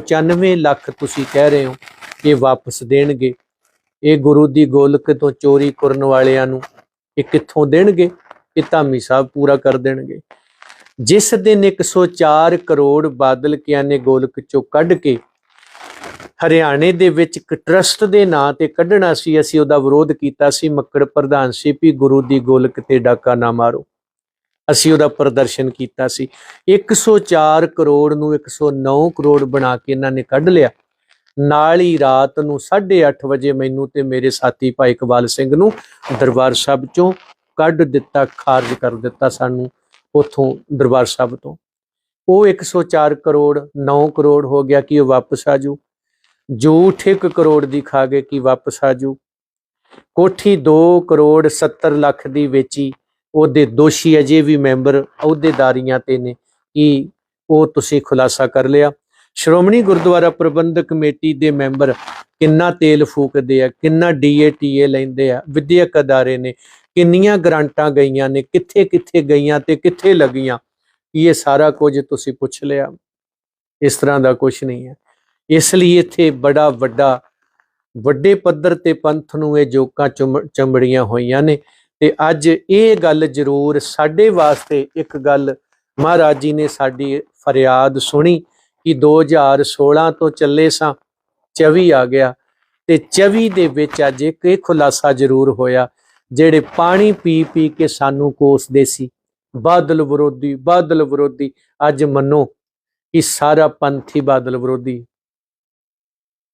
95 ਲੱਖ ਤੁਸੀਂ ਕਹਿ ਰਹੇ ਹੋ ਇਹ ਵਾਪਸ ਦੇਣਗੇ। ਇਹ ਗੁਰੂ ਦੀ ਗੋਲਕ ਤੋਂ ਚੋਰੀ ਕਰਨ ਵਾਲਿਆਂ ਨੂੰ ਇਹ ਕਿੱਥੋਂ ਦੇਣਗੇ? ਇਹ ਧਾਮੀ ਸਾਹਿਬ ਪੂਰਾ ਕਰ ਦੇਣਗੇ। ਜਿਸ ਦਿਨ 104 ਕਰੋੜ ਬਾਦਲ ਕਿਆਂ ਨੇ ਗੋਲਕ ਚੋਂ ਕੱਢ ਕੇ ਹਰਿਆਣੇ ਦੇ ਵਿੱਚ ਇੱਕ ਟਰਸਟ ਦੇ ਨਾਂ ਤੇ ਕੱਢਣਾ ਸੀ, ਅਸੀਂ ਉਹਦਾ ਵਿਰੋਧ ਕੀਤਾ ਸੀ। ਮੱਕੜ ਪ੍ਰਧਾਨ ਸੀ ਵੀ ਗੁਰੂ ਦੀ ਗੋਲਕ ਤੇ ਡਾਕਾ ਨਾ ਮਾਰੋ। ਅਸੀਂ ਉਹਦਾ ਪ੍ਰਦਰਸ਼ਨ ਕੀਤਾ ਸੀ। 104 ਕਰੋੜ ਨੂੰ 109 ਕਰੋੜ ਬਣਾ ਕੇ ਇਹਨਾਂ ਨੇ ਕੱਢ ਲਿਆ। ਨਾਲ ਹੀ ਰਾਤ ਨੂੰ 8:30 ਵਜੇ ਮੈਨੂੰ ਤੇ ਮੇਰੇ ਸਾਥੀ ਭਾਈ ਇਕਬਾਲ ਸਿੰਘ ਨੂੰ ਦਰਬਾਰ ਸਾਹਿਬ ਚੋਂ ਕੱਢ ਦਿੱਤਾ, ਖਾਰਜ ਕਰ ਦਿੱਤਾ ਸਾਨੂੰ ਉਥੋਂ ਦਰਬਾਰ ਸਾਹਿਬ ਤੋਂ। ਉਹ 104 ਕਰੋੜ 9 ਕਰੋੜ ਹੋ ਗਿਆ ਕਿ ਉਹ ਵਾਪਸ ਆ ਜੂ ਝੂਠ 1 ਕਰੋੜ ਦੀ ਖਾ ਗਏ ਕਿ ਵਾਪਸ ਆ ਜੂ ਕੋਠੀ 2 ਕਰੋੜ 70 ਲੱਖ ਦੀ ਵੇਚੀ। ਉਹਦੇ ਦੋਸ਼ੀ ਅਜੇ ਵੀ ਮੈਂਬਰ ਅਹੁਦੇਦਾਰੀਆਂ ਤੇ ਨੇ ਕਿ ਉਹ ਤੁਸੀਂ ਖੁਲਾਸਾ ਕਰ ਲਿਆ। ਸ਼੍ਰੋਮਣੀ ਗੁਰਦੁਆਰਾ ਪ੍ਰਬੰਧਕ ਕਮੇਟੀ ਦੇ ਮੈਂਬਰ ਕਿੰਨਾ ਤੇਲ ਫੂਕਦੇ ਆ, ਕਿੰਨਾ ਡੀਏਟੀਏ ਲੈਂਦੇ ਆ, ਵਿਦਿਅਕ ਅਦਾਰੇ ਨੇ, ਕਿੰਨੀਆਂ ਗ੍ਰਾਂਟਾਂ ਗਈਆਂ ਨੇ ਕਿੱਥੇ ਕਿੱਥੇ ਗਈਆਂ ਤੇ ਕਿੱਥੇ ਲੱਗੀਆਂ, ਇਹ ਸਾਰਾ ਕੁਝ ਤੁਸੀਂ ਪੁੱਛ ਲਿਆ। ਇਸ ਤਰ੍ਹਾਂ ਦਾ ਕੁਝ ਨਹੀਂ ਹੈ। ਇਸ ਲਈ ਇੱਥੇ ਬੜਾ ਵੱਡਾ, ਵੱਡੇ ਪੱਧਰ ਤੇ ਪੰਥ ਨੂੰ ਇਹ ਜੋਕਾਂ ਚੁੰਮ- ਚੰਬੜੀਆਂ ਹੋਈਆਂ ਨੇ। ਤੇ ਅੱਜ ਇਹ ਗੱਲ ਜ਼ਰੂਰ ਸਾਡੇ ਵਾਸਤੇ ਇੱਕ ਗੱਲ ਮਹਾਰਾਜ ਜੀ ਨੇ ਸਾਡੀ ਫਰਿਆਦ ਸੁਣੀ ਕਿ 2016 ਤੋਂ ਚੱਲੇ ਸਾਂ 24 ਆ ਗਿਆ ਤੇ 24 ਦੇ ਵਿੱਚ ਅੱਜ ਇੱਕ ਇਹ ਖੁਲਾਸਾ ਜ਼ਰੂਰ ਹੋਇਆ, ਜਿਹੜੇ ਪਾਣੀ ਪੀ ਪੀ ਕੇ ਸਾਨੂੰ ਕੋਸਦੇ ਸੀ, ਬਾਦਲ ਵਿਰੋਧੀ ਬਾਦਲ ਵਿਰੋਧੀ, ਅੱਜ ਮੰਨੋ ਕਿ ਸਾਰਾ ਪੰਥ ਹੀ ਬਾਦਲ ਵਿਰੋਧੀ।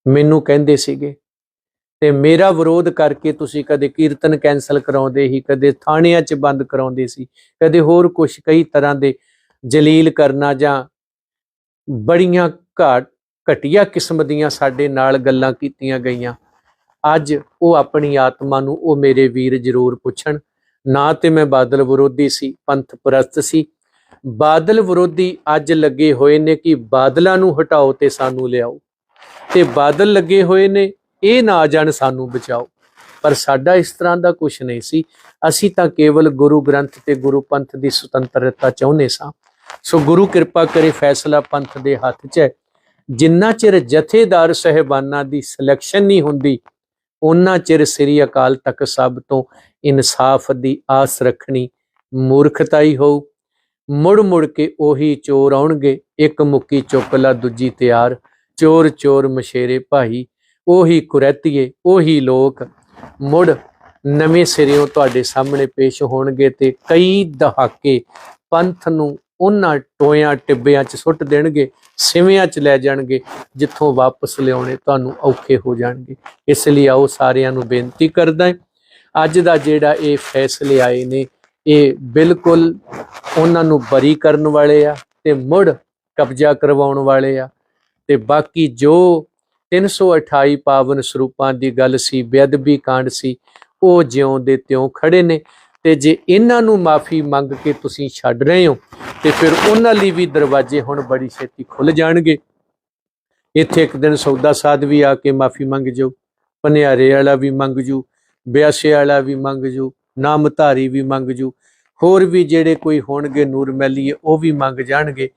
ਮੈਨੂੰ ਕਹਿੰਦੇ ਸੀਗੇ ਤੇ ਮੇਰਾ ਵਿਰੋਧ ਕਰਕੇ ਤੁਸੀਂ ਕਦੇ ਕੀਰਤਨ ਕੈਨਸਲ ਕਰਾਉਂਦੇ ਹੀ ਕਦੇ ਥਾਣਿਆਂ 'ਚ ਬੰਦ ਕਰਾਉਂਦੇ ਸੀ, ਕਦੇ ਹੋਰ ਕੁਝ ਕਈ ਤਰ੍ਹਾਂ ਦੇ ਜਲੀਲ ਕਰਨਾ ਜਾਂ ਬੜੀਆਂ ਘਾਟ, ਘਟੀਆ ਕਿਸਮ ਦੀਆਂ ਸਾਡੇ ਨਾਲ ਗੱਲਾਂ ਕੀਤੀਆਂ ਗਈਆਂ। ਅੱਜ ਉਹ ਆਪਣੀ ਆਤਮਾ ਨੂੰ ਉਹ ਮੇਰੇ ਵੀਰ ਜ਼ਰੂਰ ਪੁੱਛਣ। ਨਾ ਤੇ ਮੈਂ ਬਾਦਲ ਵਿਰੋਧੀ ਸੀ, ਪੰਥ ਪ੍ਰਸਤ ਸੀ। ਬਾਦਲ ਵਿਰੋਧੀ ਅੱਜ ਲੱਗੇ ਹੋਏ ਨੇ ਕਿ ਬਾਦਲਾਂ ਨੂੰ ਹਟਾਓ ਤੇ ਸਾਨੂੰ ਲਿਆਓ। ਤੇ ਬਾਦਲ ਲੱਗੇ ਹੋਏ ਨੇ ਇਹ ਨਾ ਜਾਣ ਸਾਨੂੰ ਬਚਾਓ। ਪਰ ਸਾਡਾ ਇਸ ਤਰ੍ਹਾਂ ਦਾ ਕੁਝ ਨਹੀਂ ਸੀ। ਅਸੀਂ ਤਾਂ ਕੇਵਲ ਗੁਰੂ ਗ੍ਰੰਥ ਤੇ ਗੁਰੂ ਪੰਥ ਦੀ ਸੁਤੰਤਰਤਾ ਚਾਹੁੰਦੇ ਸਾਂ। ਸੋ ਗੁਰੂ ਕਿਰਪਾ ਕਰੇ ਫੈਸਲਾ ਪੰਥ ਦੇ ਹੱਥ 'ਚ ਹੈ। ਜਿੰਨਾ ਚਿਰ ਜਥੇਦਾਰ ਸਹਿਬਾਨਾਂ ਦੀ ਸਿਲੈਕਸ਼ਨ ਨਹੀਂ ਹੁੰਦੀ ਉਹਨਾਂ ਚਿਰ ਸ੍ਰੀ ਅਕਾਲ ਤਖਤ ਸਾਹਿਬ ਤੋਂ ਇਨਸਾਫ ਦੀ ਆਸ ਰੱਖਣੀ ਮੂਰਖਤਾਈ ਹੋਊ। ਮੁੜ ਮੁੜ ਕੇ ਉਹੀ ਚੋਰ ਆਉਣਗੇ। ਇੱਕ ਮੁੱਕੀ ਚੁੱਕ ਲਾ, ਦੂਜੀ ਤਿਆਰ। ਚੋਰ ਚੋਰ ਮਸ਼ੇਰੇ ਭਾਈ। ਉਹੀ ਕੁਰੈਤੀਏ, ਉਹੀ ਲੋਕ ਮੁੜ ਨਵੇਂ ਸਿਰਿਓਂ ਤੁਹਾਡੇ ਸਾਹਮਣੇ ਪੇਸ਼ ਹੋਣਗੇ ਤੇ ਕਈ ਦਹਾਕੇ ਪੰਥ ਨੂੰ ਉਹਨਾਂ ਟੋਇਆਂ ਟਿੱਬਿਆਂ 'ਚ ਸੁੱਟ ਦੇਣਗੇ, ਸਿਵਿਆਂ 'ਚ ਲੈ ਜਾਣਗੇ, ਜਿੱਥੋਂ ਵਾਪਸ ਲਿਆਉਣੇ ਤੁਹਾਨੂੰ ਔਖੇ ਹੋ ਜਾਣਗੇ। ਇਸ ਲਈ ਆਓ ਸਾਰਿਆਂ ਨੂੰ ਬੇਨਤੀ ਕਰਦਾ ਹਾਂ, ਅੱਜ ਦਾ ਜਿਹੜਾ ਇਹ ਫੈਸਲੇ ਆਏ ਨੇ, ਇਹ ਬਿਲਕੁਲ ਉਹਨਾਂ ਨੂੰ ਬਰੀ ਕਰਨ ਵਾਲੇ ਆ ਤੇ ਮੁੜ ਕਬਜ਼ਾ ਕਰਵਾਉਣ ਵਾਲੇ ਆ ਤੇ ਬਾਕੀ ਜੋ 328 ਪਾਵਨ ਸਰੂਪਾਂ ਦੀ ਗੱਲ ਸੀ, ਬੇਅਦਬੀ ਕਾਂਡ ਸੀ। ਉਹ ਜਿਉਂ ਦੇ ਤਿਉਂ ਖੜੇ ਨੇ ਤੇ ਜੇ ਇਹਨਾਂ ਨੂੰ ਮਾਫੀ ਮੰਗ ਕੇ ਤੁਸੀਂ ਛੱਡ ਰਹੇ ਹੋ, ਤੇ ਫਿਰ ਉਹਨਾਂ ਲਈ ਵੀ ਦਰਵਾਜ਼ੇ ਹੁਣ ਬੜੀ ਛੇਤੀ ਖੁੱਲ ਜਾਣਗੇ। ਇੱਥੇ ਇੱਕ ਦਿਨ ਸੌਦਾ ਸਾਧ ਵੀ ਆ ਕੇ ਮਾਫੀ ਮੰਗ ਜਾਓ ਪਨਿਆਰੇ ਵਾਲਾ ਵੀ ਮੰਗ ਜੂ ਬਿਆਸੇ ਵਾਲਾ ਵੀ ਮੰਗ ਜੂ ਨਾਮਧਾਰੀ ਵੀ ਮੰਗ ਜੂ ਹੋਰ ਵੀ ਜਿਹੜੇ ਕੋਈ ਹੋਣਗੇ ਨੂਰ ਮੈਲੀਏ ਉਹ ਵੀ ਮੰਗ ਜਾਣਗੇ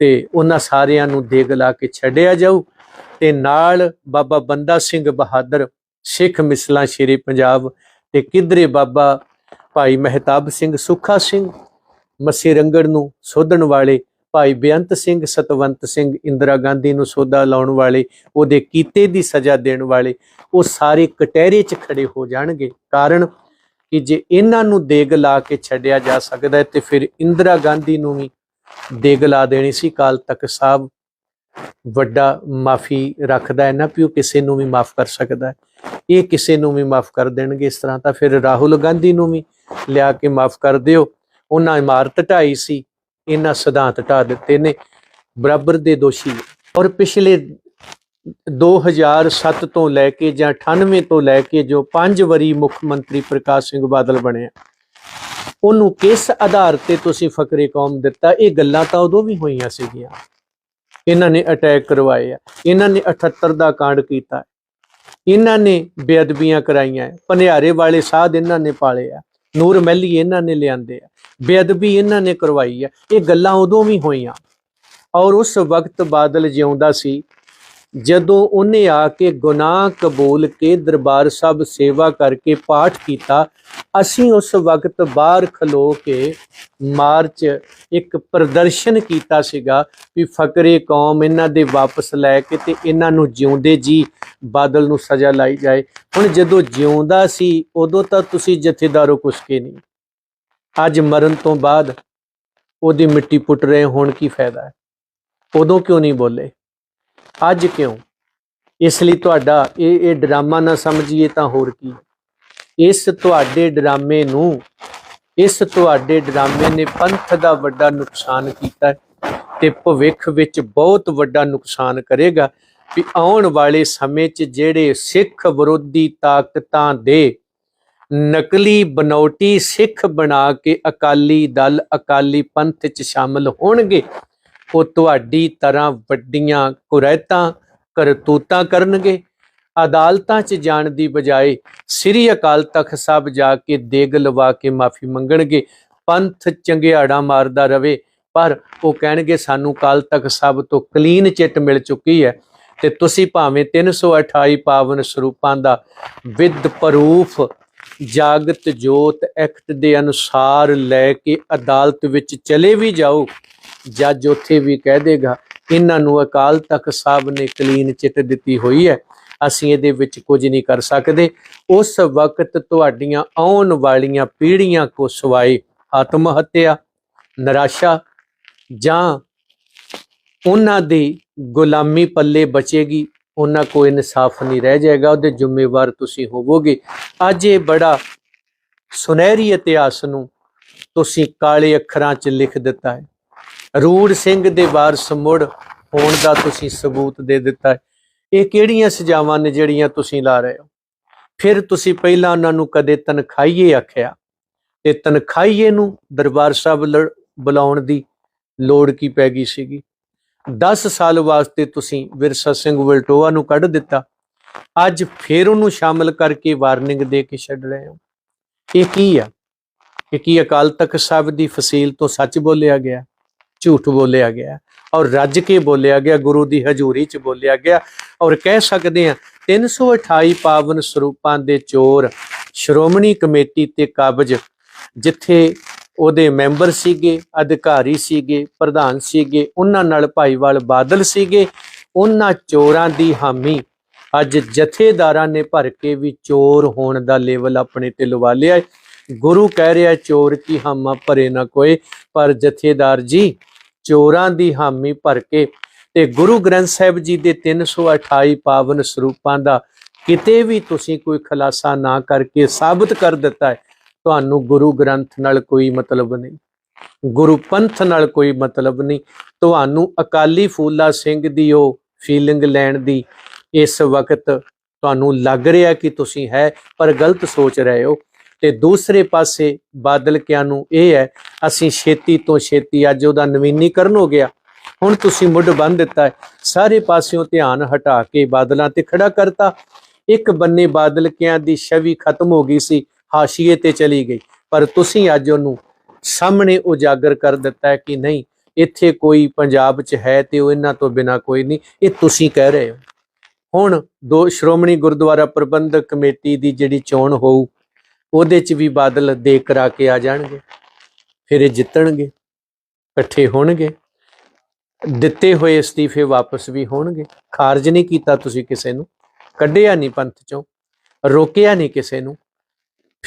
ਤੇ ਉਹਨਾਂ ਸਾਰਿਆਂ ਨੂੰ ਦੇਗ ਲਾ ਕੇ ਛੱਡਿਆ ਜਾਊ। ਤੇ ਨਾਲ ਬਾਬਾ ਬੰਦਾ ਸਿੰਘ ਬਹਾਦਰ, ਸਿੱਖ ਮਿਸਲਾਂ ਸ਼ੇਰੇ ਪੰਜਾਬ ਤੇ ਕਿਧਰੇ ਬਾਬਾ ਭਾਈ ਮਹਿਤਾਬ ਸਿੰਘ ਸੁੱਖਾ ਸਿੰਘ, ਮੱਸੇ ਰੰਗੜ ਨੂੰ ਸੋਧਣ ਵਾਲੇ ਭਾਈ ਬੇਅੰਤ ਸਿੰਘ, ਸਤਵੰਤ ਸਿੰਘ, ਇੰਦਰਾ ਗਾਂਧੀ ਨੂੰ ਸੋਧਾ ਲਾਉਣ ਵਾਲੇ, ਉਹਦੇ ਕੀਤੇ ਦੀ ਸਜ਼ਾ ਦੇਣ ਵਾਲੇ, ਉਹ ਸਾਰੇ ਕਟਹਿਰੇ 'ਚ ਖੜੇ ਹੋ ਜਾਣਗੇ। ਕਾਰਨ ਕਿ ਜੇ ਇਹਨਾਂ ਨੂੰ ਦੇਗ ਲਾ ਕੇ ਛੱਡਿਆ ਜਾ ਸਕਦਾ ਤੇ ਫਿਰ ਇੰਦਰਾ ਗਾਂਧੀ ਨੂੰ ਵੀ ਦੇਗ ਲਾ ਦੇਣੀ ਸੀ ਕਾਲ ਤੱਕ ਸਾਹਿਬ ਵੱਡਾ ਮਾਫੀ ਰੱਖਦਾ ਹੈ, ਨਾ ਵੀ ਉਹ ਕਿਸੇ ਨੂੰ ਵੀ ਮਾਫ ਕਰ ਸਕਦਾ ਹੈ। ਇਹ ਕਿਸੇ ਨੂੰ ਵੀ ਮਾਫ ਕਰ ਦੇਣਗੇ ਇਸ ਤਰ੍ਹਾਂ ਤਾਂ ਫਿਰ ਰਾਹੁਲ ਗਾਂਧੀ ਨੂੰ ਵੀ ਲਿਆ ਕੇ ਮਾਫ ਕਰ ਦਿਓ। ਉਹਨਾਂ ਇਮਾਰਤ ਢਾਈ ਸੀ, ਇਹਨਾਂ ਸਿਧਾਂਤ ਢਾ ਦਿੱਤੇ ਨੇ, ਬਰਾਬਰ ਦੇ ਦੋਸ਼ੀ। ਔਰ ਪਿਛਲੇ 2007 ਤੋਂ ਲੈ ਕੇ ਜਾਂ 98 ਤੋਂ ਲੈ ਕੇ ਜੋ 5 ਵਾਰੀ ਮੁੱਖ ਮੰਤਰੀ ਪ੍ਰਕਾਸ਼ ਸਿੰਘ ਬਾਦਲ ਬਣਿਆ ਉਹਨੂੰ ਕਿਸ ਆਧਾਰ ਤੇ ਤੁਸੀਂ ਫਕਰੇ ਕੌਮ ਦਿੱਤਾ? ਇਹ ਗੱਲਾਂ ਤਾਂ ਉਦੋਂ ਵੀ ਹੋਈਆਂ ਸੀਗੀਆਂ। ਇਹਨਾਂ ਨੇ ਅਟੈਕ ਕਰਵਾਏ ਆ। ਇਹਨਾਂ ਨੇ 78 ਦਾ ਕਾਂਡ ਕੀਤਾ ਇਹਨਾਂ ਨੇ ਬੇਅਦਬੀਆਂ ਕਰਾਈਆਂ ਪਨਿਆਰੇ ਵਾਲੇ ਸਾਧ ਇਹਨਾਂ ਨੇ ਪਾਲੇ ਆ। ਨੂਰ ਮਹਿਲੀ ਇਹਨਾਂ ਨੇ ਲਿਆਂਦੇ ਆ। ਬੇਅਦਬੀ ਇਹਨਾਂ ਨੇ ਕਰਵਾਈ ਆ। ਇਹ ਗੱਲਾਂ ਉਦੋਂ ਵੀ ਹੋਈਆਂ। ਔਰ ਉਸ ਵਕਤ ਬਾਦਲ ਜਿਉਂਦਾ ਸੀ। ਜਦੋਂ ਉਹਨੇ ਆ ਕੇ ਗੁਨਾਹ ਕਬੂਲ ਕੇ ਦਰਬਾਰ ਸਾਹਿਬ ਸੇਵਾ ਕਰਕੇ ਪਾਠ ਕੀਤਾ, ਅਸੀਂ ਉਸ ਵਕਤ ਬਾਹਰ ਖਲੋ ਕੇ ਮਾਰਚ ਇੱਕ ਪ੍ਰਦਰਸ਼ਨ ਕੀਤਾ ਸੀਗਾ ਵੀ ਫਕਰੇ ਕੌਮ ਇਹਨਾਂ ਦੇ ਵਾਪਸ ਲੈ ਕੇ ਤੇ ਇਹਨਾਂ ਨੂੰ ਜਿਉਂਦੇ ਜੀ, ਬਾਦਲ ਨੂੰ ਸਜ਼ਾ ਲਾਈ ਜਾਏ। ਹੁਣ ਜਦੋਂ ਜਿਉਂਦਾ ਸੀ, ਉਦੋਂ ਤਾਂ ਤੁਸੀਂ ਜਥੇਦਾਰੋ ਕੁਛ ਕੇ ਨਹੀਂ। ਅੱਜ ਮਰਨ ਤੋਂ ਬਾਅਦ ਉਹਦੀ ਮਿੱਟੀ ਪੁੱਟ ਰਹੇ ਹੋਣ ਕੀ ਫਾਇਦਾ ਹੈ? ਉਦੋਂ ਕਿਉਂ ਨਹੀਂ ਬੋਲੇ? ਅੱਜ ਕਿਉਂ? ਇਸ ਲਈ ਤੁਹਾਡਾ ਇਹ ਇਹ ਡਰਾਮਾ ਨਾ ਸਮਝੀਏ ਤਾਂ ਹੋਰ ਕੀ। ਇਸ ਤੁਹਾਡੇ ਡਰਾਮੇ ਨੂੰ, ਇਸ ਤੁਹਾਡੇ ਡਰਾਮੇ ਨੇ ਪੰਥ ਦਾ ਵੱਡਾ ਨੁਕਸਾਨ ਕੀਤਾ ਤੇ ਭਵਿੱਖ ਵਿੱਚ ਬਹੁਤ ਵੱਡਾ ਨੁਕਸਾਨ ਕਰੇਗਾ ਵੀ ਆਉਣ ਵਾਲੇ ਸਮੇਂ 'ਚ ਜਿਹੜੇ ਸਿੱਖ ਵਿਰੋਧੀ ਤਾਕਤਾਂ ਦੇ ਨਕਲੀ ਬਨੌਟੀ ਸਿੱਖ ਬਣਾ ਕੇ ਅਕਾਲੀ ਦਲ, ਅਕਾਲੀ ਪੰਥ 'ਚ ਸ਼ਾਮਲ ਹੋਣਗੇ ਉਹ ਤੁਹਾਡੀ ਤਰ੍ਹਾਂ ਵੱਡੀਆਂ ਕੁਰੈਤਾਂ ਕਰਤੂਤਾਂ ਕਰਨਗੇ। ਅਦਾਲਤਾਂ 'ਚ ਜਾਣ ਦੀ ਬਜਾਏ ਸ੍ਰੀ ਅਕਾਲ ਤਖਤ ਸਾਹਿਬ ਜਾ ਕੇ ਦੇਗ ਲਵਾ ਕੇ ਮਾਫੀ ਮੰਗਣਗੇ। ਪੰਥ ਚੰਗਿਆੜਾ ਮਾਰਦਾ ਰਵੇ, ਪਰ ਉਹ ਕਹਿਣਗੇ, ਸਾਨੂੰ ਕਾਲ ਤਖਤ ਸਾਹਿਬ ਤੋਂ ਕਲੀਨ ਚਿੱਟ ਮਿਲ ਚੁੱਕੀ ਹੈ ਤੇ ਤੁਸੀਂ ਭਾਵੇਂ 328 ਪਾਵਨ ਸਰੂਪਾਂ ਦਾ ਵਿਦ ਪ੍ਰੂਫ ਜਾਗਤ ਜੋਤ ਐਕਟ ਦੇ ਅਨੁਸਾਰ ਲੈ ਕੇ ਅਦਾਲਤ ਵਿੱਚ ਚਲੇ ਵੀ ਜਾਓ। ਜੱਜ ਉੱਥੇ ਵੀ ਕਹਿ ਦੇਗਾ, ਇਹਨਾਂ ਨੂੰ ਅਕਾਲ ਤਖਤ ਸਾਹਿਬ ਨੇ ਕਲੀਨ ਚਿੱਟ ਦਿੱਤੀ ਹੋਈ ਹੈ। ਅਸੀਂ ਇਹਦੇ ਵਿੱਚ ਕੁਝ ਨਹੀਂ ਕਰ ਸਕਦੇ। ਉਸ ਵਕਤ ਤੁਹਾਡੀਆਂ ਆਉਣ ਵਾਲੀਆਂ ਪੀੜ੍ਹੀਆਂ ਕੋ ਸਵਾਏ ਆਤਮ ਹੱਤਿਆ, ਨਿਰਾਸ਼ਾ ਜਾਂ ਉਹਨਾਂ ਦੀ ਗੁਲਾਮੀ ਪੱਲੇ ਬਚੇਗੀ। ਉਹਨਾਂ ਕੋ ਇਨਸਾਫ ਨਹੀਂ ਰਹਿ ਜਾਏਗਾ, ਉਹਦੇ ਜ਼ਿੰਮੇਵਾਰ ਤੁਸੀਂ ਹੋਵੋਗੇ। ਅੱਜ ਇਹ ਬੜਾ ਸੁਨਹਿਰੀ ਇਤਿਹਾਸ ਨੂੰ ਤੁਸੀਂ ਕਾਲੇ ਅੱਖਰਾਂ 'ਚ ਲਿਖ ਦਿੱਤਾ ਹੈ। ਰੂੜ ਸਿੰਘ ਦੇ ਵਾਰਸ ਮੁੜ ਹੋਣ ਦਾ ਤੁਸੀਂ ਸਬੂਤ ਦੇ ਦਿੱਤਾ ਹੈ। ਇਹ ਕਿਹੜੀਆਂ ਸਜ਼ਾਵਾਂ ਨੇ ਜਿਹੜੀਆਂ ਤੁਸੀਂ ਲਾ ਰਹੇ ਹੋ? ਫਿਰ ਤੁਸੀਂ ਪਹਿਲਾਂ ਉਹਨਾਂ ਨੂੰ ਕਦੇ ਤਨਖਾਈਏ ਆਖਿਆ? ਤੇ ਤਨਖਾਈਏ ਨੂੰ ਦਰਬਾਰ ਸਾਹਿਬ ਲੜ- ਬੁਲਾਉਣ ਦੀ ਲੋੜ ਕੀ ਪੈ ਗਈ ਸੀਗੀ? 10 ਸਾਲ ਵਾਸਤੇ ਤੁਸੀਂ ਵਿਰਸਾ ਸਿੰਘ ਵਲਟੋਆ ਨੂੰ ਕੱਢ ਦਿੱਤਾ। ਅੱਜ ਫਿਰ ਉਹਨੂੰ ਸ਼ਾਮਲ ਕਰਕੇ ਵਾਰਨਿੰਗ ਦੇ ਕੇ ਛੱਡ ਰਹੇ ਹੋ। ਇਹ ਕੀ ਆ? ਇਹ ਕੀ ਅਕਾਲ ਤਖਤ ਸਾਹਿਬ ਦੀ ਫਸੀਲ ਤੋਂ ਸੱਚ ਬੋਲਿਆ ਗਿਆ, ਝੂਠ ਬੋਲਿਆ ਗਿਆ, ਔਰ ਰੱਜ ਕੇ ਬੋਲਿਆ ਗਿਆ, ਗੁਰੂ ਦੀ ਹਜ਼ੂਰੀ 'ਚ ਬੋਲਿਆ ਗਿਆ, ਔਰ ਕਹਿ ਸਕਦੇ ਆ 328 ਪਾਵਨ ਸਰੂਪਾਂ ਦੇ ਚੋਰ, ਸ਼੍ਰੋਮਣੀ ਕਮੇਟੀ ਤੇ ਕਾਬਜ, ਜਿੱਥੇ ਉਹਦੇ ਮੈਂਬਰ ਸੀਗੇ, ਅਧਿਕਾਰੀ ਸੀਗੇ, ਪ੍ਰਧਾਨ ਸੀਗੇ, ਉਹਨਾਂ ਨਾਲ ਭਾਈਵਾਲ ਬਾਦਲ ਸੀਗੇ, ਉਹਨਾਂ ਚੋਰਾਂ ਦੀ ਹਾਮੀ। ਅੱਜ ਜਥੇਦਾਰਾਂ ਨੇ ਭਰ ਕੇ ਵੀ ਚੋਰ ਹੋਣ ਦਾ ਲੈਵਲ ਆਪਣੇ ਤੇ ਲਵਾ ਲਿਆ ਗੁਰੂ ਕਹਿ ਰਿਹਾ ਚੋਰ ਕੀ ਹਾਮਾ ਭਰੇ ਨਾ ਕੋਏ ਪਰ ਜਥੇਦਾਰ ਜੀ, ਚੋਰਾਂ ਦੀ ਹਾਮੀ ਭਰ ਕੇ ਤੇ ਗੁਰੂ ਗ੍ਰੰਥ ਸਾਹਿਬ ਜੀ ਦੇ 328 ਪਾਵਨ ਸਰੂਪਾਂ ਦਾ ਕਿਤੇ ਵੀ ਤੁਸੀਂ ਕੋਈ ਖੁਲਾਸਾ ਨਾ ਕਰਕੇ ਸਾਬਤ ਕਰ ਦਿੱਤਾ ਹੈ। ਤੁਹਾਨੂੰ ਗੁਰੂ ਗ੍ਰੰਥ ਨਾਲ ਕੋਈ ਮਤਲਬ ਨਹੀਂ, ਗੁਰੂ ਪੰਥ ਨਾਲ ਕੋਈ ਮਤਲਬ ਨਹੀਂ। ਤੁਹਾਨੂੰ ਅਕਾਲੀ ਫੂਲਾ ਸਿੰਘ ਦੀ ਉਹ ਫੀਲਿੰਗ ਲੈਣ ਦੀ ਇਸ ਵਕਤ ਤੁਹਾਨੂੰ ਲੱਗ ਰਿਹਾ ਕਿ ਤੁਸੀਂ ਹੈ, ਪਰ ਗਲਤ ਸੋਚ ਰਹੇ ਹੋ। ਤੇ ਦੂਸਰੇ ਪਾਸੇ ਬਾਦਲ ਕਿਆਂ ਨੂੰ ਇਹ ਹੈ, ਅਸੀਂ ਛੇਤੀ ਤੋਂ ਛੇਤੀ ਅੱਜ ਉਹਦਾ ਨਵੀਨੀਕਰਨ ਹੋ ਗਿਆ। ਹੁਣ ਤੁਸੀਂ ਮੁੱਢ ਬੰਨ ਦਿੱਤਾ ਹੈ। ਸਾਰੇ ਪਾਸਿਓਂ ਧਿਆਨ ਹਟਾ ਕੇ ਬਾਦਲਾਂ ਤੇ ਖੜਾ ਕਰਤਾ। ਇੱਕ ਬੰਨੇ ਬਾਦਲ ਕਿਆਂ ਦੀ ਛਵੀ ਖਤਮ ਹੋ ਗਈ ਸੀ। ਹਾਸ਼ੀਏ ਤੇ ਚਲੀ ਗਈ। ਪਰ ਤੁਸੀਂ ਅੱਜ ਉਹਨੂੰ ਸਾਹਮਣੇ ਉਜਾਗਰ ਕਰ ਦਿੱਤਾ ਕਿ ਨਹੀਂ, ਇੱਥੇ ਕੋਈ ਪੰਜਾਬ 'ਚ ਹੈ ਤੇ ਉਹ ਇਹਨਾਂ ਤੋਂ ਬਿਨਾ ਕੋਈ ਨਹੀਂ। ਇਹ ਤੁਸੀਂ ਕਹਿ ਰਹੇ ਹੋ। ਹੁਣ ਦੋ ਸ਼੍ਰੋਮਣੀ ਗੁਰਦੁਆਰਾ ਪ੍ਰਬੰਧਕ ਕਮੇਟੀ ਦੀ ਜਿਹੜੀ ਚੋਣ ਹੋਊ, ਉਹਦੇ 'ਚ ਵੀ ਬਾਦਲ ਦੇ ਕਰਾ ਕੇ ਆ ਜਾਣਗੇ। ਫਿਰ ਇਹ ਜਿੱਤਣਗੇ, ਇਕੱਠੇ ਹੋਣਗੇ। ਦਿੱਤੇ ਹੋਏ ਅਸਤੀਫੇ ਵਾਪਸ ਵੀ ਹੋਣਗੇ। ਖਾਰਜ ਨਹੀਂ ਕੀਤਾ ਤੁਸੀਂ ਕਿਸੇ ਨੂੰ। ਕੱਢਿਆ ਨਹੀਂ ਪੰਥ ਚੋਂ। ਰੋਕਿਆ ਨਹੀਂ ਕਿਸੇ ਨੂੰ।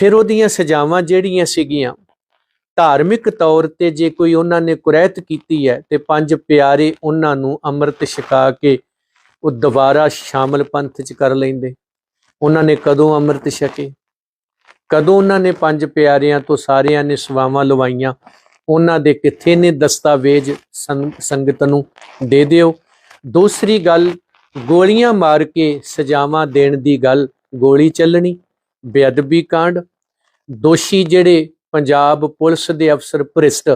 ਫਿਰ ਉਹਦੀਆਂ ਸਜ਼ਾਵਾਂ ਜਿਹੜੀਆਂ ਸੀਗੀਆਂ, ਧਾਰਮਿਕ ਤੌਰ ਤੇ ਜੇ ਕੋਈ ਉਹਨਾਂ ਨੇ ਕੁਰੈਤ ਕੀਤੀ ਹੈ ਤੇ ਪੰਜ ਪਿਆਰੇ ਉਹਨਾਂ ਨੂੰ ਅੰਮ੍ਰਿਤ ਛਕਾ ਕੇ ਉਹ ਦੁਬਾਰਾ ਸ਼ਾਮਲ ਪੰਥ ਚ ਕਰ ਲੈਂਦੇ। ਉਹਨਾਂ ਨੇ ਕਦੋਂ ਅੰਮ੍ਰਿਤ ਛਕੇ? ਕਦੋਂ ਉਹਨਾਂ ਨੇ ਪੰਜ ਪਿਆਰਿਆਂ ਤੋਂ ਸਾਰਿਆਂ ਨੇ ਸਵਾਵਾਂ ਲਵਾਈਆਂ? ਉਹਨਾਂ ਦੇ ਕਿੱਥੇ ਨੇ ਦਸਤਾਵੇਜ਼ ਸੰਗਤ ਨੂੰ ਦੇ ਦਿਓ? ਦੂਸਰੀ ਗੱਲ, ਗੋਲੀਆਂ ਮਾਰ ਕੇ ਸਜ਼ਾਵਾਂ ਦੇਣ ਦੀ ਗੱਲ ਗੋਲੀ ਚੱਲਣੀ, ਬੇਅਦਬੀ ਕਾਂਡ ਦੋਸ਼ੀ ਜਿਹੜੇ ਪੰਜਾਬ ਪੁਲਿਸ ਦੇ ਅਫਸਰ ਭ੍ਰਿਸ਼ਟ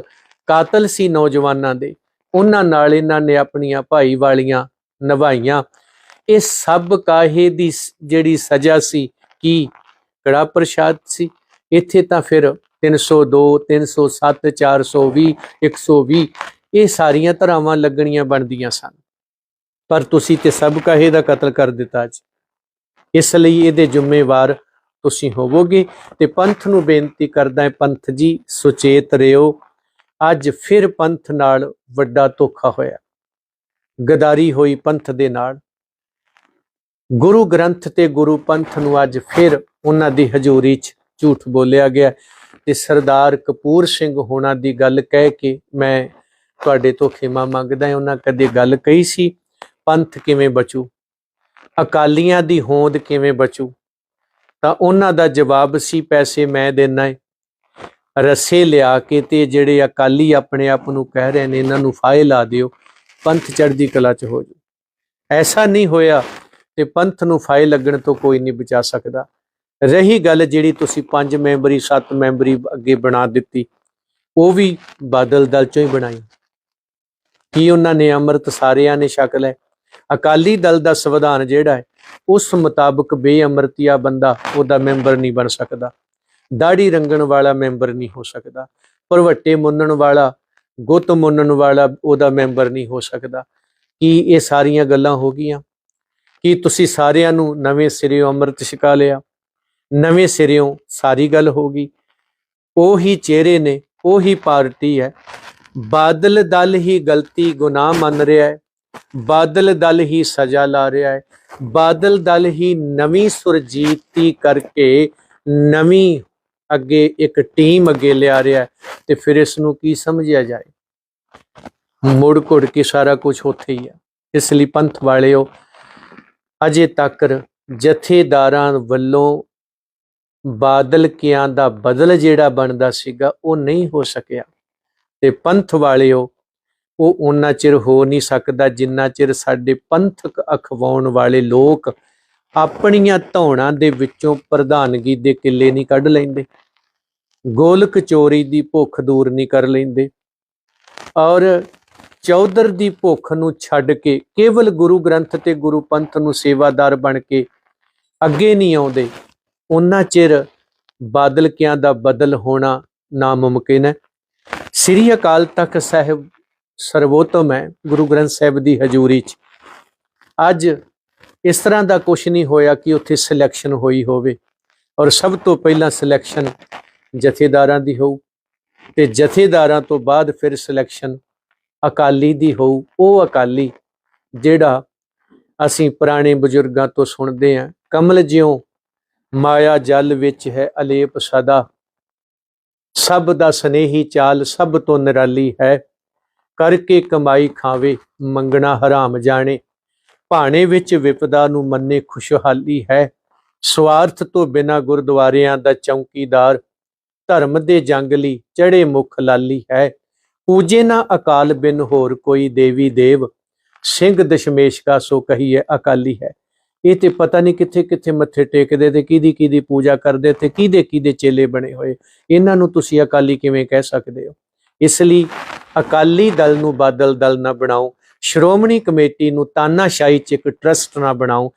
ਕਾਤਲ ਸੀ ਨੌਜਵਾਨਾਂ ਦੇ, ਉਹਨਾਂ ਨਾਲ ਇਹਨਾਂ ਨੇ ਆਪਣੀਆਂ ਭਾਈ ਵਾਲੀਆਂ ਨਿਭਾਈਆਂ। ਇਹ ਸਭ ਕਾਹੇ ਦੀ ਜਿਹੜੀ ਸਜ਼ਾ ਸੀ, ਕੀ ਕੜਾ ਪ੍ਰਸ਼ਾਦ ਸੀ? ਇੱਥੇ ਤਾਂ ਫਿਰ 302 307 420 120 ਇਹ ਸਾਰੀਆਂ ਧਰਾਵਾਂ ਲੱਗਣੀਆਂ ਬਣਦੀਆਂ ਸਨ। ਪਰ ਤੁਸੀਂ ਤੇ ਸਭ ਕਾਹੇ ਦਾ ਕਤਲ ਕਰ ਦਿੱਤਾ ਅੱਜ। ਇਸ ਲਈ ਇਹਦੇ ਜ਼ਿੰਮੇਵਾਰ ਤੁਸੀਂ ਹੋਵੋਗੇ ਤੇ ਪੰਥ ਨੂੰ ਬੇਨਤੀ ਕਰਦਾ ਹੈ, ਪੰਥ ਜੀ, ਸੁਚੇਤ ਰਿਓ ਅੱਜ ਫਿਰ ਪੰਥ ਨਾਲ ਵੱਡਾ ਧੋਖਾ ਹੋਇਆ। ਗਦਾਰੀ ਹੋਈ ਪੰਥ ਦੇ ਨਾਲ। ਗੁਰੂ ਗ੍ਰੰਥ ਤੇ ਗੁਰੂ ਪੰਥ ਨੂੰ ਅੱਜ ਫਿਰ ਉਹਨਾਂ ਦੀ ਹਜ਼ੂਰੀ 'ਚ ਝੂਠ ਬੋਲਿਆ ਗਿਆ ਤੇ ਸਰਦਾਰ ਕਪੂਰ ਸਿੰਘ ਹੋਣਾ ਦੀ ਗੱਲ ਕਹਿ ਕੇ ਮੈਂ ਤੁਹਾਡੇ ਤੋਂ ਖਿਮਾ ਮੰਗਦਾ ਹਾਂ। ਉਹਨਾਂ ਕਦੇ ਗੱਲ ਕਹੀ ਸੀ, ਪੰਥ ਕਿਵੇਂ ਬਚੂ? ਅਕਾਲੀਆਂ ਦੀ ਹੋਂਦ ਕਿਵੇਂ ਬਚੂ? ਤਾਂ ਉਹਨਾਂ ਦਾ ਜਵਾਬ ਸੀ, ਪੈਸੇ ਮੈਂ ਦੇਣਾ ਹੈ ਰਸੇ ਲਿਆ ਕੇ ਤੇ ਜਿਹੜੇ ਅਕਾਲੀ ਆਪਣੇ ਆਪ ਨੂੰ ਕਹਿ ਰਹੇ ਨੇ, ਇਹਨਾਂ ਨੂੰ ਫਾਇ ਲਾ ਦਿਓ, ਪੰਥ ਚੜ੍ਹਦੀ ਕਲਾ ਚ ਹੋ ਜੂ ਐਸਾ ਨਹੀਂ ਹੋਇਆ ਤੇ ਪੰਥ ਨੂੰ ਫਾਇ ਲੱਗਣ ਤੋਂ ਕੋਈ ਨਹੀਂ ਬਚਾ ਸਕਦਾ। ਰਹੀ ਗੱਲ ਜਿਹੜੀ ਤੁਸੀਂ ਪੰਜ ਮੈਂਬਰੀ, ਸੱਤ ਮੈਂਬਰੀ ਅੱਗੇ ਬਣਾ ਦਿੱਤੀ, ਉਹ ਵੀ ਬਾਦਲ ਦਲ ਚੋਂ ਹੀ ਬਣਾਈ। ਕੀ ਉਹਨਾਂ ਨੇ ਅੰਮ੍ਰਿਤ ਸਾਰਿਆਂ ਨੇ ਛਕ ਲੈ ਅਕਾਲੀ ਦਲ ਦਾ ਸੰਵਿਧਾਨ ਜਿਹੜਾ ਹੈ ਉਸ ਮੁਤਾਬਕ ਬੇਅਮਰਤੀਆ ਬੰਦਾ ਉਹਦਾ ਮੈਂਬਰ ਨਹੀਂ ਬਣ ਸਕਦਾ। ਦਾੜੀ ਰੰਗਣ ਵਾਲਾ ਮੈਂਬਰ ਨਹੀਂ ਹੋ ਸਕਦਾ। ਭਰਵੱਟੇ ਮੁੰਨਣ ਵਾਲਾ, ਗੁੱਤ ਮੁੰਨਣ ਵਾਲਾ ਉਹਦਾ ਮੈਂਬਰ ਨਹੀਂ ਹੋ ਸਕਦਾ। ਕੀ ਇਹ ਸਾਰੀਆਂ ਗੱਲਾਂ ਹੋ ਗਈਆਂ? ਕੀ ਤੁਸੀਂ ਸਾਰਿਆਂ ਨੂੰ ਨਵੇਂ ਸਿਰਿਓਂ ਅੰਮ੍ਰਿਤ ਛਕਾ ਲਿਆ? ਨਵੇਂ ਸਿਰਿਓਂ ਸਾਰੀ ਗੱਲ ਹੋ ਗਈ। ਉਹੀ ਚਿਹਰੇ ਨੇ, ਉਹੀ ਪਾਰਟੀ ਹੈ। ਬਾਦਲ ਦਲ ਹੀ ਗਲਤੀ ਗੁਨਾਹ ਮੰਨ ਰਿਹਾ ਹੈ। ਬਾਦਲ ਦਲ ਹੀ ਸਜ਼ਾ ਲਾ ਰਿਹਾ ਹੈ। ਬਾਦਲ ਦਲ ਹੀ ਨਵੀਂ ਸੁਰਜੀਤੀ ਕਰਕੇ ਨਵੀਂ ਅੱਗੇ ਇੱਕ ਟੀਮ ਅੱਗੇ ਲਿਆ ਰਿਹਾ ਹੈ ਤੇ ਫਿਰ ਇਸ ਨੂੰ ਕੀ ਸਮਝਿਆ ਜਾਏ? ਮੁੜ ਘੁੜ ਕੇ ਸਾਰਾ ਕੁਝ ਉੱਥੇ ਹੀ ਹੈ। ਇਸ ਲਈ ਪੰਥ ਵਾਲਿਓ, ਅਜੇ ਤੱਕ ਜਥੇਦਾਰਾਂ ਵੱਲੋਂ ਬਾਦਲ ਕਿਆਂ ਦਾ ਬਦਲ ਜਿਹੜਾ ਬਣਦਾ ਸੀਗਾ, ਉਹ ਨਹੀਂ ਹੋ ਸਕਿਆ। ਤੇ ਪੰਥ ਵਾਲਿਓ ਉਹ ਉਹਨਾਂ ਚਿਰ ਹੋ ਨਹੀਂ ਸਕਦਾ ਜਿੰਨਾ ਚਿਰ ਸਾਡੇ ਪੰਥਕ ਅਖਵਾਉਣ ਵਾਲੇ ਲੋਕ ਆਪਣੀਆਂ ਧੌਣਾਂ ਦੇ ਵਿੱਚੋਂ ਪ੍ਰਧਾਨਗੀ ਦੇ ਕਿੱਲੇ ਨਹੀਂ ਕੱਢ ਲੈਂਦੇ, ਗੋਲਕ ਚੋਰੀ ਦੀ ਭੁੱਖ ਦੂਰ ਨਹੀਂ ਕਰ ਲੈਂਦੇ, ਔਰ ਚੌਧਰ ਦੀ ਭੁੱਖ ਨੂੰ ਛੱਡ ਕੇ ਕੇਵਲ ਗੁਰੂ ਗ੍ਰੰਥ ਤੇ ਗੁਰੂ ਪੰਥ ਨੂੰ ਸੇਵਾਦਾਰ ਬਣ ਕੇ ਅੱਗੇ ਨਹੀਂ ਆਉਂਦੇ ਉਹਨਾਂ ਚਿਰ ਬਾਦਲ ਕਿਆਂ ਦਾ ਬਦਲ ਹੋਣਾ ਨਾਮੁਮਕਿਨ ਹੈ। ਸ੍ਰੀ ਅਕਾਲ ਤਖਤ ਸਾਹਿਬ ਸਰਵੋਤਮ ਹੈ ਗੁਰੂ ਗ੍ਰੰਥ ਸਾਹਿਬ ਦੀ ਹਜ਼ੂਰੀ 'ਚ। ਅੱਜ ਇਸ ਤਰ੍ਹਾਂ ਦਾ ਕੁਝ ਨਹੀਂ ਹੋਇਆ ਕਿ ਉੱਥੇ ਸਿਲੈਕਸ਼ਨ ਹੋਈ ਹੋਵੇ। ਔਰ ਸਭ ਤੋਂ ਪਹਿਲਾਂ ਸਿਲੈਕਸ਼ਨ ਜਥੇਦਾਰਾਂ ਦੀ ਹੋਊ ਤੇ ਜਥੇਦਾਰਾਂ ਤੋਂ ਬਾਅਦ ਫਿਰ ਸਿਲੈਕਸ਼ਨ ਅਕਾਲੀ ਦੀ ਹੋਊ। ਉਹ ਅਕਾਲੀ ਜਿਹੜਾ ਅਸੀਂ ਪੁਰਾਣੇ ਬਜ਼ੁਰਗਾਂ ਤੋਂ ਸੁਣਦੇ ਹਾਂ, ਕਮਲ ਜਿਉ ਮਾਇਆ ਜਲ ਵਿੱਚ ਹੈ ਅਲੇਪ ਸਦਾ। ਸਭ ਦਾ ਸਨੇਹੀ ਚਾਲ ਸਭ ਤੋਂ ਨਿਰਾਲੀ ਹੈ। ਕਰਕੇ ਕਮਾਈ ਖਾਵੇ, ਮੰਗਣਾ ਹਰਾਮ ਜਾਣੇ। ਭਾਣੇ ਵਿੱਚ ਵਿਪਦਾ ਨੂੰ ਮੰਨੇ ਖੁਸ਼ਹਾਲੀ ਹੈ। ਸਵਾਰਥ ਤੋਂ ਬਿਨਾ ਗੁਰਦੁਆਰਿਆਂ ਦਾ ਚੌਕੀਦਾਰ ਧਰਮ ਦੇ ਜੰਗਲੀ ਚੜੇ ਮੁਖ ਲਾਲੀ ਹੈ। ਪੂਜੇ ਨਾ ਅਕਾਲ ਬਿਨ ਹੋਰ ਕੋਈ ਦੇਵੀ ਦੇਵ। ਸਿੰਘ ਦਸ਼ਮੇਸ਼ ਕਾ ਸੋ ਕਹੀਏ ਅਕਾਲੀ ਹੈ। ਇਹ ਤੇ ਪਤਾ ਨਹੀਂ ਕਿੱਥੇ ਕਿੱਥੇ ਮੱਥੇ ਟੇਕਦੇ ਤੇ ਕਿਹਦੀ ਕਿਹਦੀ ਪੂਜਾ ਕਰਦੇ ਤੇ ਕਿਹਦੇ ਕਿਹਦੇ ਚੇਲੇ ਬਣੇ ਹੋਏ। ਇਹਨਾਂ ਨੂੰ ਤੁਸੀਂ ਅਕਾਲੀ ਕਿਵੇਂ ਕਹਿ ਸਕਦੇ ਹੋ? ਇਸ ਲਈ ਅਕਾਲੀ ਦਲ ਨੂੰ ਬਾਦਲ ਦਲ ਨਾ ਬਣਾਓ, ਸ਼੍ਰੋਮਣੀ ਕਮੇਟੀ ਨੂੰ ਤਾਨਾਸ਼ਾਹੀ ਚ ਇੱਕ ਟਰਸਟ ਨਾ ਬਣਾਓ।